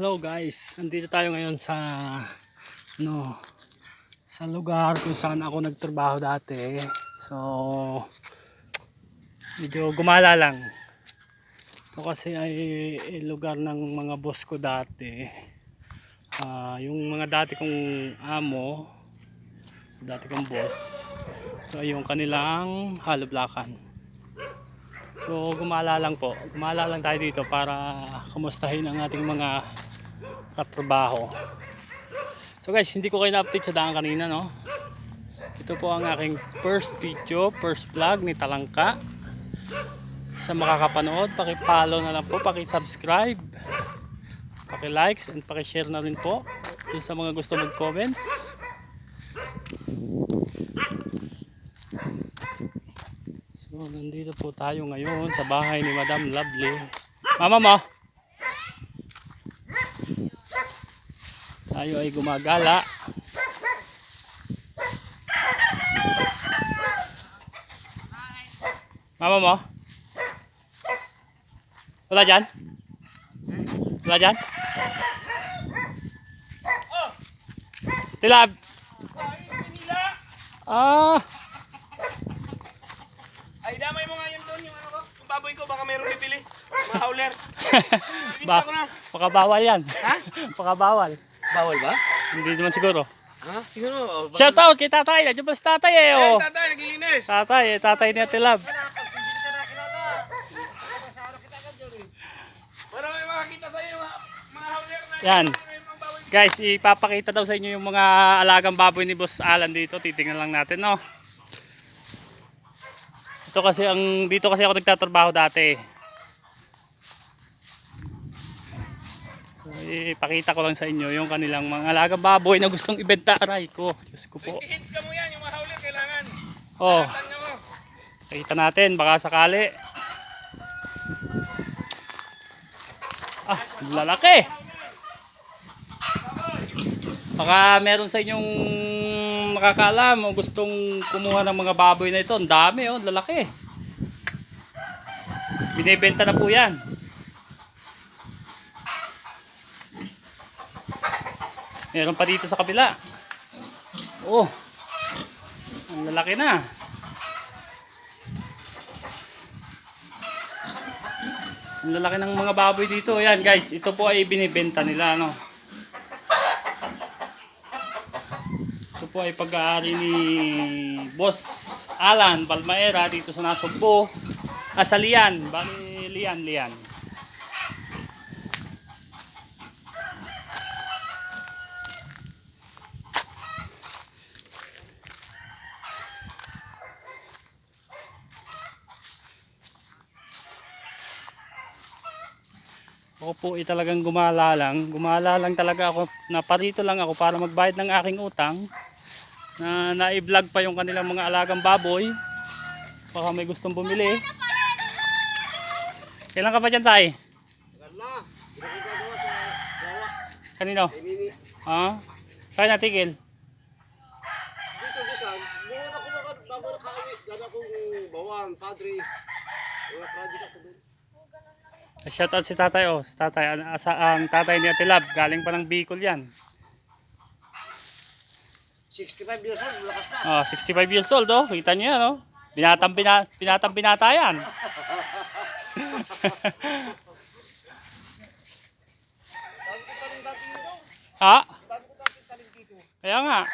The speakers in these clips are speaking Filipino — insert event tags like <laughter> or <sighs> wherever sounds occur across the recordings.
Hello guys, nandito tayo ngayon sa ano sa lugar kung saan ako nagtrabaho dati. So medyo gumala lang. Ito kasi ay lugar ng mga boss ko dati. Ah, yung mga dati kong amo, dati kong boss. So yung kanilang haloblakan. So gumala lang po. Gumala lang tayo dito para kumustahin ang ating mga katrabaho. So guys, hindi ko kayo na-update sa daan kanina, no? Ito po ang aking first video, first vlog ni Talangka. Sa makakapanood, paki-follow na lang po, paki-subscribe, paki-likes and paki-share na rin po. Dun sa mga gusto mag-comments. So, nandito po tayo ngayon sa bahay ni Madam Lovely. Mama mo! Tayo ay gumagala. Mama mo? Wala dyan? Wala dyan? Tilab! Ah! Ay, damay mo nga yun doon, yung ano ko. Yung baboy ko, baka mayroong bibili. Mga hauler. <laughs> ba Bibinta ko na. baka bawal yan. Ha? <laughs> Baka bawal. Bawal ba? Hindi naman siguro. Ha? Siguro. Oh, Shout out kay tatay. Nandiyan ba si tatay eh. Oh. tatay, naglilinis. Tatay, eh, tatay ni Ate Love. Para may makakita sa'yo, mga, mga hauler na. Yan. Guys, ipapakita daw sa inyo yung mga alagang baboy ni Boss Alan dito. Titingnan lang natin, no? Ito kasi ang dito kasi ako nagtatrabaho dati. Ipakita ko lang sa inyo yung kanilang mga alagang baboy na gustong ibenta. Aray ko, Diyos ko po. Hits ka mo yan, yung mga hauler kailangan. Oh. Kita natin, baka sakali. Ah, lalaki. Baka meron sa inyong nakakaalam o gustong kumuha ng mga baboy na ito. Ang dami oh, lalaki. Binibenta na po yan. Meron pa dito sa kabila. Oh, ang lalaki na. Ang lalaki ng mga baboy dito. Ayan guys, ito po ay binibenta nila. No? Ito po ay pag-aari ni Boss Alan Palmaera dito sa Nasugbo. Ah, sa Lian. Bali, Lian, Lian. Ako po ay talagang gumala lang. Gumala lang talaga ako. Naparito lang ako para magbayad ng aking utang. Na na-vlog pa yung kanilang mga alagang baboy. Baka may gustong bumili. Kailan ka pa dyan tay? Gala. Ginagawa sa gawa. Kanino? Ha? Saan natigil? Dito, bisan. Buwan ako mga bago nakaawi. Gana kong bawang, padres. Mga project ako doon. Shout out si tatay oh. Si tatay, ang, asa, ang tatay ni Ate Lab. Galing pa ng Bicol yan. 65 years old, lakas na. Ah, 65 years old oh. Kita niyo yan oh. Binatang, bina, binatang binata yan. <laughs> <laughs> Ha? Dami ko dati taling dito. Kaya nga.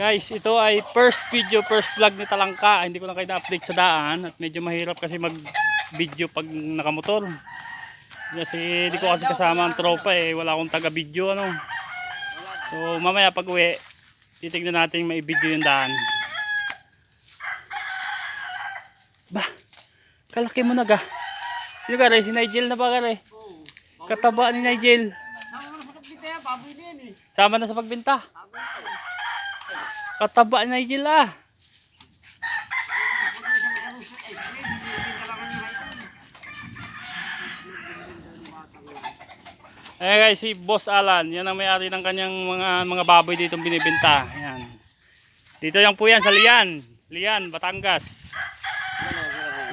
Guys, ito ay first video, first vlog ni Talangka. Hindi ko na kayo na-update sa daan at medyo mahirap kasi mag-video pag nakamotor. Kasi hindi ko kasi kasama ang tropa eh. Wala akong taga-video ano. So mamaya pag uwi, titignan natin may video yung daan. Ba, kalaki mo na ga. Sino ka Si Nigel na ba ka Kataba ni Nigel. Tama na sa yan eh. Sama na sa pagbenta. Kataba ni Nigel ah. Eh guys, si Boss Alan, yan ang may-ari ng kanyang mga mga baboy dito binibenta. Yan. Dito yan po yan sa Lian. Lian, Batangas.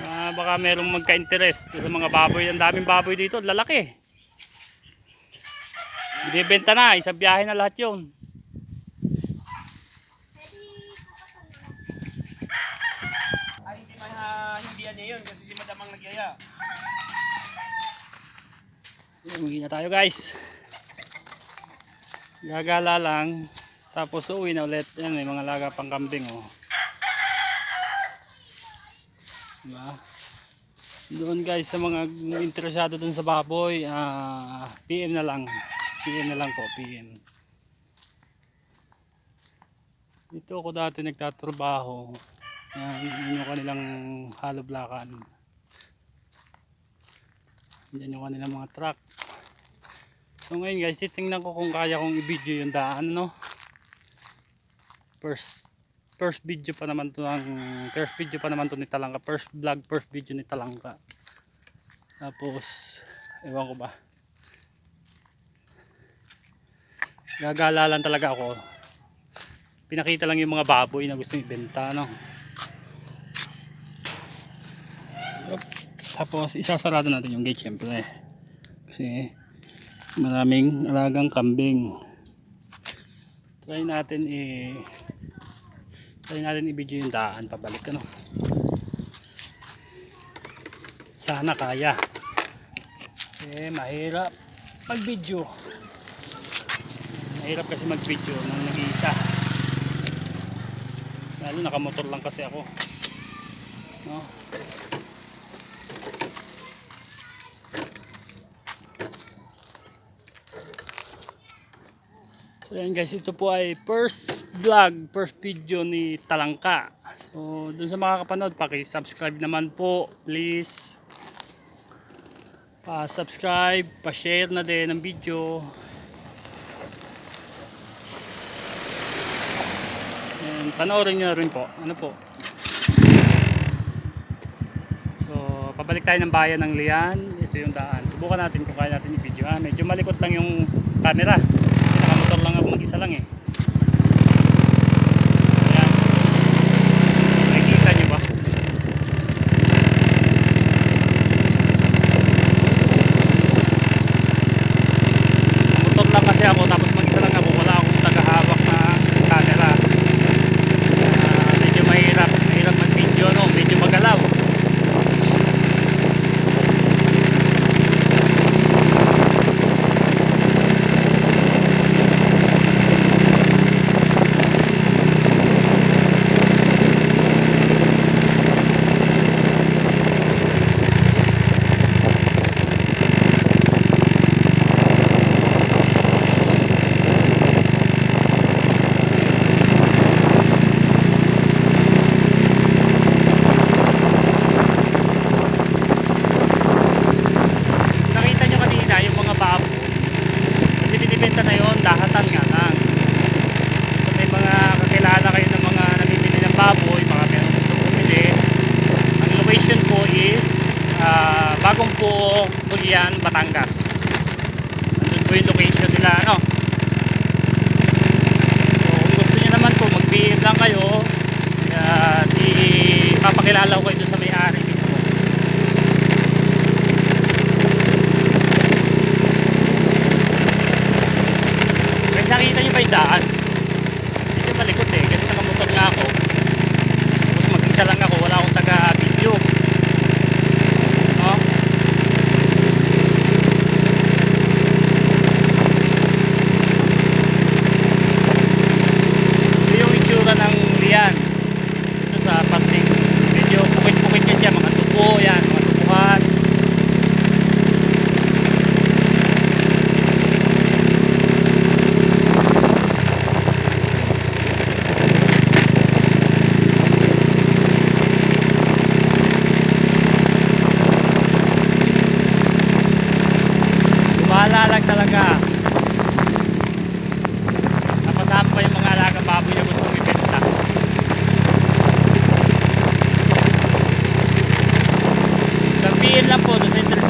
Ah, baka merong magka-interest sa mga baboy. Ang daming baboy dito, lalaki. Binibenta na, isang biyahe na lahat yun. Ay, hindi mahindihan niya yun kasi si madam ang nagyaya. Umuwi na tayo guys. Gagala lang. Tapos uwi na ulit. Yan, may mga laga pang kambing oh. Diba? Doon guys sa mga interesado dun sa baboy, ah, PM na lang. PM na lang po, PM. Dito ako dati nagtatrabaho. Yan, yun yung kanilang haloblakan. Yan yung kanilang mga truck. So ngayon guys, titingnan ko kung kaya kong i-video yung daan, no? First first video pa naman to ng first video pa naman to ni Talangka. First vlog, first video ni Talangka. Tapos ewan ko ba. Gagala lang talaga ako. Pinakita lang yung mga baboy na gusto ibenta, no? So, tapos isasarado natin yung gate syempre. Kasi maraming alagang kambing. Try natin i try natin i-video yung daan pabalik ano. Sana kaya. Eh mahirap mag-video. Mahirap kasi mag-video nang nag-iisa. Lalo nakamotor lang kasi ako. No? So yan guys, ito po ay first vlog, first video ni Talangka. So dun sa makakapanood, paki-subscribe naman po, please. Pa-subscribe, pa-share na din ng video. And panoorin nyo rin po. Ano po? So, pabalik tayo ng bayan ng Lian. Ito yung daan. Subukan natin kung kaya natin i-video. Ah, medyo malikot lang yung camera. Kasi nakamotor lang ako mag-isa lang eh. Ayan. Nakikita nyo ba? Motor lang kasi ako tapos mag-isa lang ako. Wala akong tagahawak na camera. Ah, medyo mahirap. Mahirap mag-video no. Medyo magalaw. nakita nyo kanina yung mga babo kasi binibenta na yun dahatan nga lang so may mga kakilala kayo ng mga namimili ng baboy baka meron gusto bumili ang location po is ah, bagong po Bulian, Batangas. Andun po yung location nila ano? So kung gusto nyo naman po mag PM lang kayo. Uh, ipapakilala ko kayo sa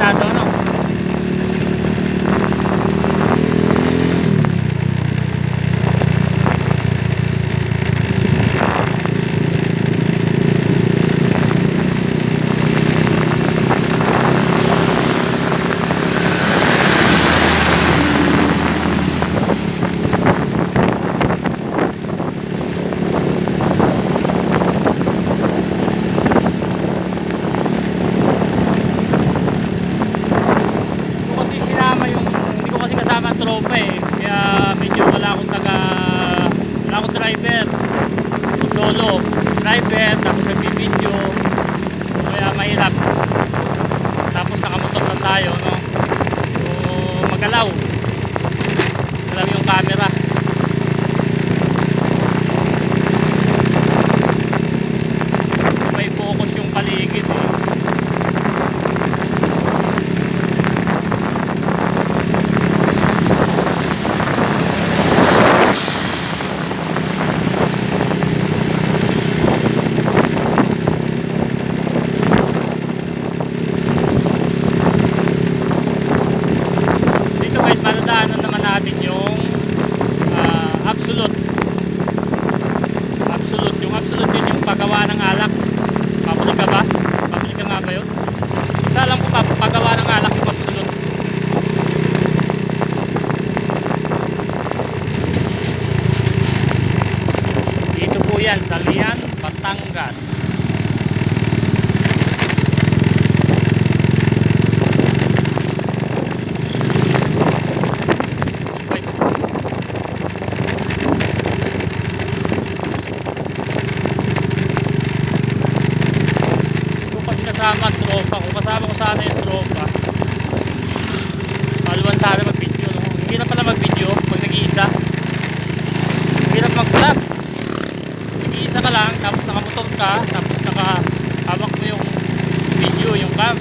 masyado ano yan, Salian, Batangas. Wait. Hindi ko tropa. Kung kasama ko sana yung tropa, paluan sana Nag-iisa ka lang, tapos nakamotor ka, tapos nakahawak mo yung video, yung cam.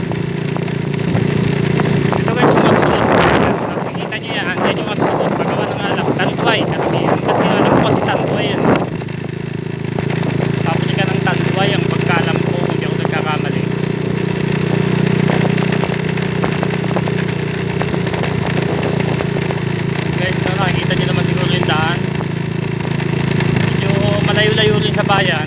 Ito guys yung absolute. Nakikita nyo yan, yan yung absolute. Pagawa ng alak, tanduay, karamihan. Kasi alam ko kasi tanduay yan. Papili ka ng tanduay, ang pagkalam ko, hindi ako nagkakamali. Guys, no, nakikita nyo naman siguro yung daan. Medyo malayo-layo rin sa bayan.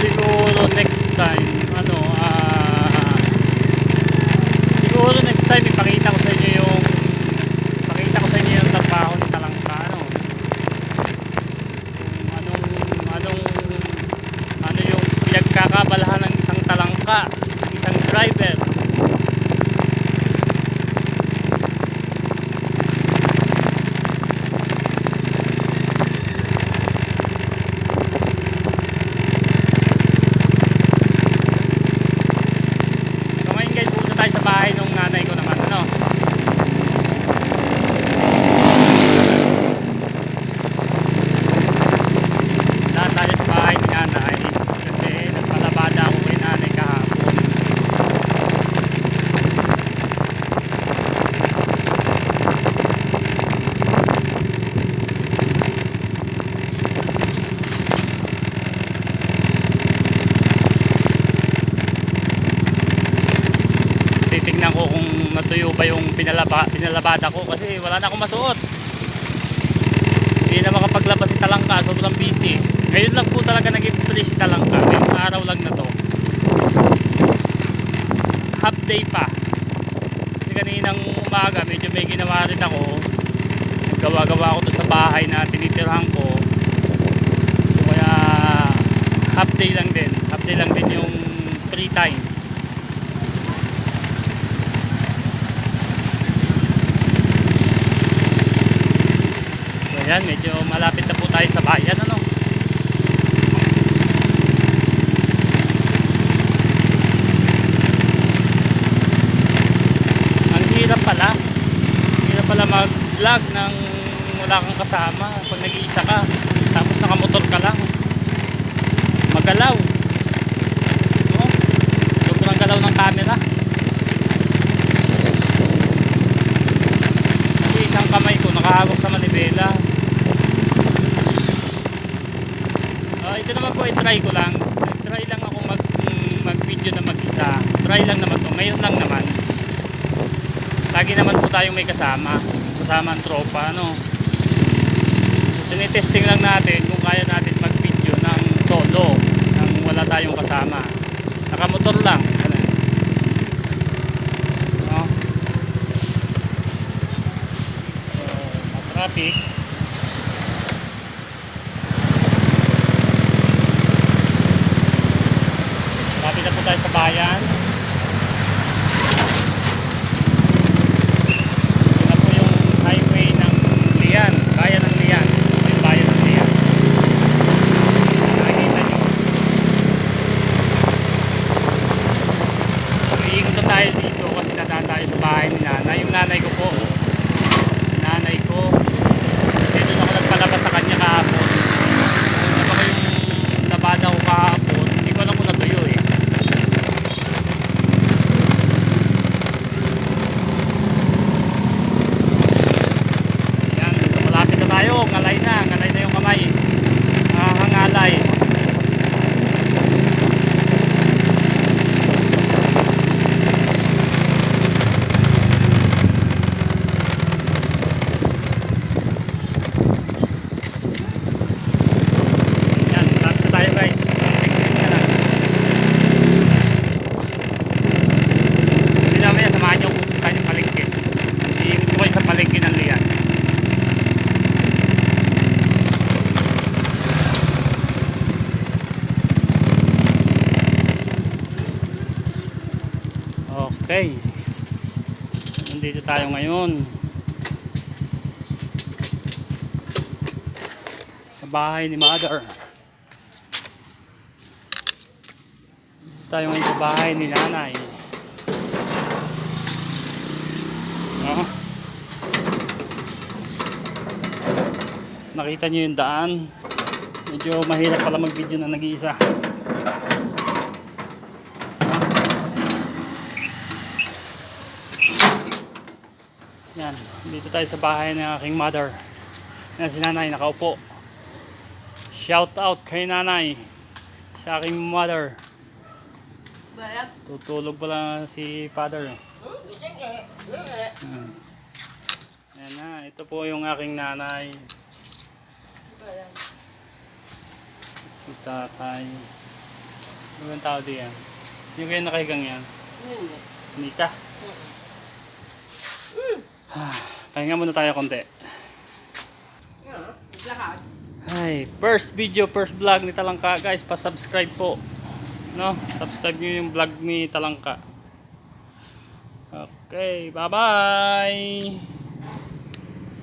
siguro next time ano ah siguro next time ipakita ko sa inyo yung pakita ko sa inyo yung trabaho ni Talangka ano Kung anong anong ano yung pinagkakabalahan ng isang talangka ng isang driver So ngayon guys, pupunta tayo sa bahay ng nanay ko naman, ano? Daan tayo sa bahay ni nanay kasi nagpalabada ako kay nanay kahapon. titignan ko kung natuyo ba yung pinalabada ko kasi wala na akong masuot. Hindi na makapaglabas si Talangka sobrang busy. Ngayon lang po talaga naging free si Talangka. Ngayong araw lang na to. Half day pa. Kasi kaninang umaga medyo may ginawa rin ako. Naggawa-gawa ako doon sa bahay na tinitirhan ko. So kaya half day lang din. Half day lang din yung free time So yan, medyo malapit na po tayo sa bayan ano. Ang hirap pala. Hirap pala mag-vlog nang wala kang kasama pag nag-iisa ka. Tapos nakamotor ka lang. Magalaw. No? Sobrang galaw ng camera. Kasi isang kamay ko nakahawak sa manibela. Ah, ito naman po i-try ko lang. Nag-try lang ako mag mm, mag-video na mag-isa. Try lang naman to. Ngayon lang naman. Lagi naman po tayong may kasama. Kasama ang tropa, ano. So, tinitesting lang natin kung kaya natin mag-video ng solo nang wala tayong kasama. Nakamotor lang. No? So, traffic. Lapit na po tayo sa bayan. guys. Nag-release na. Lang hindi namin samahan nyo pupunta palengke. Iikot ko sa palengke ng liyan okay. Nandito tayo ngayon. Sa bahay ni mother. Tayo ngayon sa bahay ni Nanay. No? Nakita niyo yung daan. Medyo mahirap pala mag-video na nag-iisa. Yan, dito tayo sa bahay ng aking mother. Yan si nanay, nakaupo. Shout out kay nanay sa aking mother. Tutulog pala si father. Hmm, eh. Gising eh. Yan. Yan na, ito po yung aking nanay. Si tatay. Ano bang tao diyan? Sino kayo nakahigang yan? Hindi. Nita. <sighs> Pahinga muna tayo konti. Ay, first video, first vlog ni Talangka. Guys, pa-subscribe po. No? Subscribe niyo yung vlog ni Talangka. Okay, bye-bye!